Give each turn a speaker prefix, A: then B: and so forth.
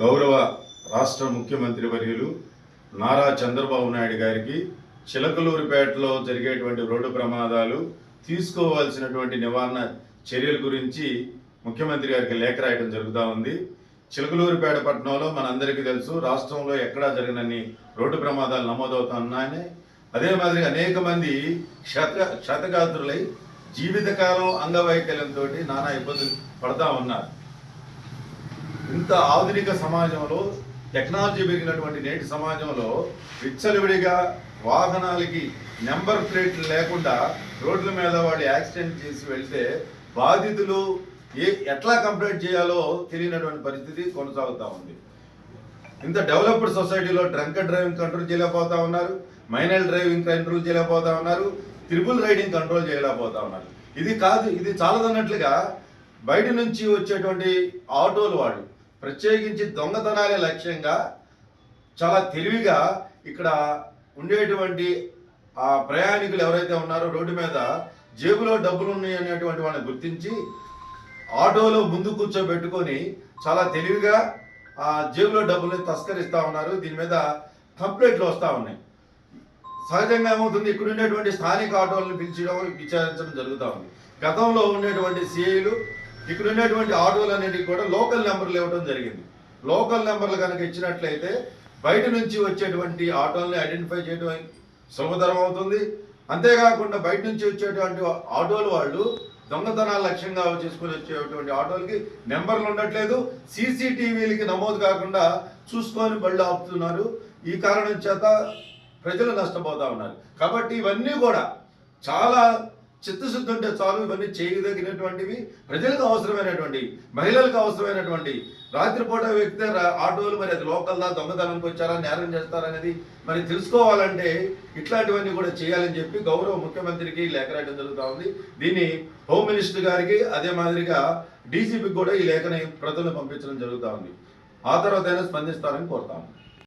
A: గౌరవ రాష్ట్ర ముఖ్యమంత్రి వర్యులు నారా చంద్రబాబు నాయుడు గారికి చిలకలూరిపేటలో జరిగేటువంటి రోడ్డు ప్రమాదాలు తీసుకోవాల్సినటువంటి నివారణ చర్యల గురించి ముఖ్యమంత్రి గారికి లేఖ రాయడం జరుగుతూ ఉంది. చిలకలూరిపేట పట్టణంలో మనందరికీ తెలుసు రాష్ట్రంలో ఎక్కడా జరిగినన్ని రోడ్డు ప్రమాదాలు నమోదవుతున్నాయని అదే మాదిరిగా అనేక మంది క్షత క్షతగాత్రులై జీవితకాలం అంగవైకల్యంతో నానా ఇబ్బందులు పడతా ఉన్నారు. ఇంత ఆధునిక సమాజంలో టెక్నాలజీ పెరిగినటువంటి నేటి సమాజంలో విచ్చలవిడిగా వాహనాలకి నెంబర్ ప్లేట్లు లేకుండా రోడ్ల మీద వాడు యాక్సిడెంట్ చేసి వెళ్తే బాధితులు ఏ ఎట్లా కంప్లైంట్ చేయాలో తెలియనటువంటి పరిస్థితి కొనసాగుతూ ఉంది. ఇంత డెవలప్డ్ సొసైటీలో డ్రంక్ డ్రైవింగ్ కంట్రోల్ చేయలేకపోతా ఉన్నారు మైనల్ డ్రైవింగ్ కంట్రోల్ చేయలేకపోతా ఉన్నారు త్రిబుల్ రైడింగ్ కంట్రోల్ చేయలేకపోతా ఉన్నారు. ఇది కాదు ఇది చాలదన్నట్లుగా బయట నుంచి వచ్చేటువంటి ఆటోలు వాళ్ళు ప్రత్యేకించి దొంగతనాలే లక్ష్యంగా చాలా తెలివిగా ఇక్కడ ఉండేటువంటి ఆ ప్రయాణికులు ఎవరైతే ఉన్నారో రోడ్డు మీద జేబులో డబ్బులు ఉన్నాయి అనేటువంటి వాళ్ళని గుర్తించి ఆటోలో ముందు కూర్చోబెట్టుకొని చాలా తెలివిగా ఆ జేబులో డబ్బుల్ని తస్కరిస్తూ ఉన్నారు. దీని మీద కంప్లైంట్లు వస్తూ ఉన్నాయి. సహజంగా ఏమవుతుంది? ఇక్కడ ఉండేటువంటి స్థానిక ఆటోలను పిలిచడం విచారించడం జరుగుతూ ఉంది. గతంలో ఉండేటువంటి సిఐలు ఇక్కడ ఉండేటువంటి ఆటోలు అనేటివి కూడా లోకల్ నెంబర్లు ఇవ్వడం జరిగింది. లోకల్ నెంబర్లు కనుక ఇచ్చినట్లయితే బయట నుంచి వచ్చేటువంటి ఆటోల్ని ఐడెంటిఫై చేయడం సులభతరం అవుతుంది. అంతేకాకుండా బయట నుంచి వచ్చేటువంటి ఆటోలు వాళ్ళు దొంగతనాలు లక్ష్యంగా చేసుకుని వచ్చేటువంటి ఆటోలకి నెంబర్లు ఉండట్లేదు. సీసీటీవీలకి నమోదు కాకుండా చూసుకొని బళ్ళు ఆపుతున్నారు. ఈ కారణం చేత ప్రజలు నష్టపోతా ఉన్నారు. కాబట్టి ఇవన్నీ కూడా చాలా చిత్తశుద్ధి ఉంటే చాలు ఇవన్నీ చేయదగినటువంటివి ప్రజలకు అవసరమైనటువంటి మహిళలకు అవసరమైనటువంటి రాత్రిపూట వ్యక్తి ఆటోలు మరి అది లోకల్దా దొంగతనానికి వచ్చారా నేరం చేస్తారనేది మరి తెలుసుకోవాలంటే ఇట్లాంటివన్నీ కూడా చేయాలని చెప్పి గౌరవ ముఖ్యమంత్రికి లేఖ రాయడం జరుగుతూ ఉంది. దీన్ని హోమ్ మినిస్టర్ గారికి అదే మాదిరిగా డీజీపీకి కూడా ఈ లేఖని ప్రజలను పంపించడం జరుగుతూ ఉంది. ఆ తర్వాత అయినా స్పందిస్తారని కోరుతాము